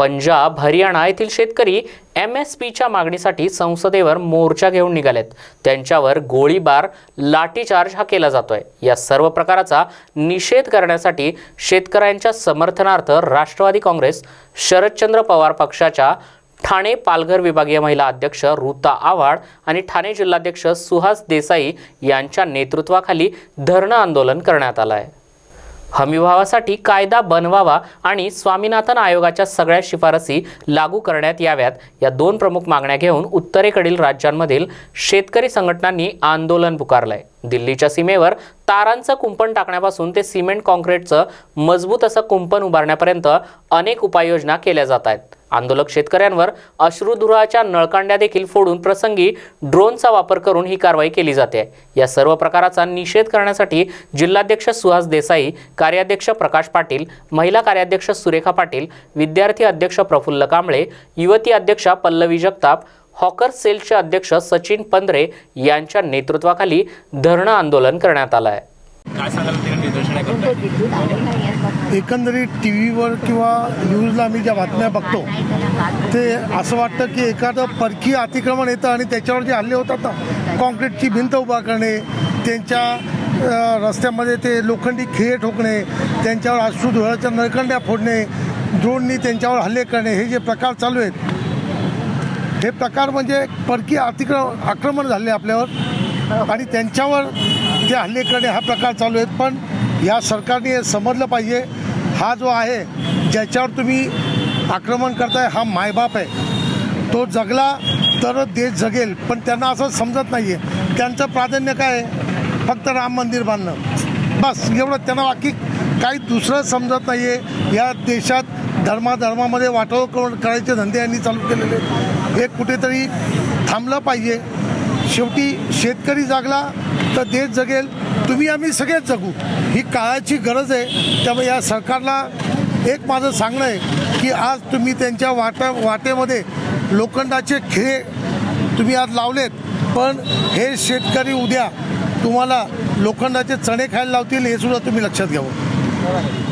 पंजाब हरियाणा येथील शेतकरी M S पीच्या मागणीसाठी संसदेवर मोर्चा घेऊन निघालेत. त्यांच्यावर गोळीबार लाठीचार्ज हा केला जातोय. या सर्व प्रकाराचा निषेध करण्यासाठी शेतकऱ्यांच्या समर्थनार्थ राष्ट्रवादी काँग्रेस शरदचंद्र पवार पक्षाच्या ठाणे पालघर विभागीय महिला अध्यक्ष ऋता आव्हाड आणि ठाणे जिल्हाध्यक्ष सुहास देसाई यांच्या नेतृत्वाखाली धरणं आंदोलन करण्यात आलं आहे हमीभावासाठी कायदा बनवावा आणि स्वामीनाथन आयोगाच्या सगळ्या शिफारसी लागू करण्यात याव्यात. या दोन प्रमुख मागण्या घेऊन उत्तरेकडील राज्यांमधील शेतकरी संघटनांनी आंदोलन पुकारलंय. दिल्लीच्या सीमेवर तारांचं कुंपण टाकण्यापासून ते सिमेंट कॉन्क्रीटचं मजबूत असं कुंपण उभारण्यापर्यंत अनेक उपाययोजना केल्या जात आहेत. आंदोलक शेतकऱ्यांवर अश्रुधुराच्या नळकांड्या देखील फोडून प्रसंगी ड्रोनचा वापर करून ही कारवाई केली जाते. या सर्व प्रकाराचा निषेध करण्यासाठी जिल्हाध्यक्ष सुहास देसाई कार्याध्यक्ष प्रकाश पाटील महिला कार्याध्यक्ष सुरेखा पाटील विद्यार्थी अध्यक्ष प्रफुल्ल कांबळे युवती अध्यक्षा पल्लवी जगताप हॉकर सेलचे अध्यक्ष सचिन पंधरे यांच्या नेतृत्वाखाली धरणं आंदोलन करण्यात आलं आहे. काय सांगाल ते निदर्शनाकडे एकंदरीत टी व्हीवर किंवा न्यूजला आम्ही ज्या बातम्या बघतो ते असं वाटतं की एखादं परकीय अतिक्रमण येतं आणि त्याच्यावर जे हल्ले होतात ना कॉन्क्रीटची भिंत उभा करणे त्यांच्या रस्त्यामध्ये ते लोखंडी खिळे ठोकणे त्यांच्यावर अश्रू धुळाच्या नळकंड्या फोडणे ड्रोननी त्यांच्यावर हल्ले करणे हे जे प्रकार चालू आहेत हे प्रकार म्हणजे परकीय अतिक्रम आक्रमण झाले आपल्यावर आणि त्यांच्यावर ते हल्ले करणे हा प्रकार चालू आहेत. पण या सरकारने हे समजलं पाहिजे हा जो आहे ज्याच्यावर तुम्ही आक्रमण करताय हा मायबाप आहे. तो जगला तर देश जगेल पण त्यांना असं समजत नाही आहे त्यांचं प्राधान्य काय आहे? फक्त राम मंदिर बांधणं. बस एवढं त्यांना बाकी काही दुसरं समजत नाही आहे या देशात धर्माधर्मामध्ये वाटव करून करायचे धंदे यांनी चालू केलेले आहेत. हे कुठेतरी थांबलं पाहिजे. शेवटी शेतकरी जागला तर देश जगेल. तुम्ही आम्ही सगळेच जगू. ही काळाची गरज आहे. त्यामुळे या सरकारला एक माझं सांगणं आहे की आज तुम्ही त्यांच्या वाटा वाटेमध्ये लोखंडाचे खिळे तुम्ही आज लावलेत. पण हे शेतकरी उद्या तुम्हाला लोखंडाचे चणे खायला लावतील हे सुद्धा तुम्ही लक्षात घ्यावं.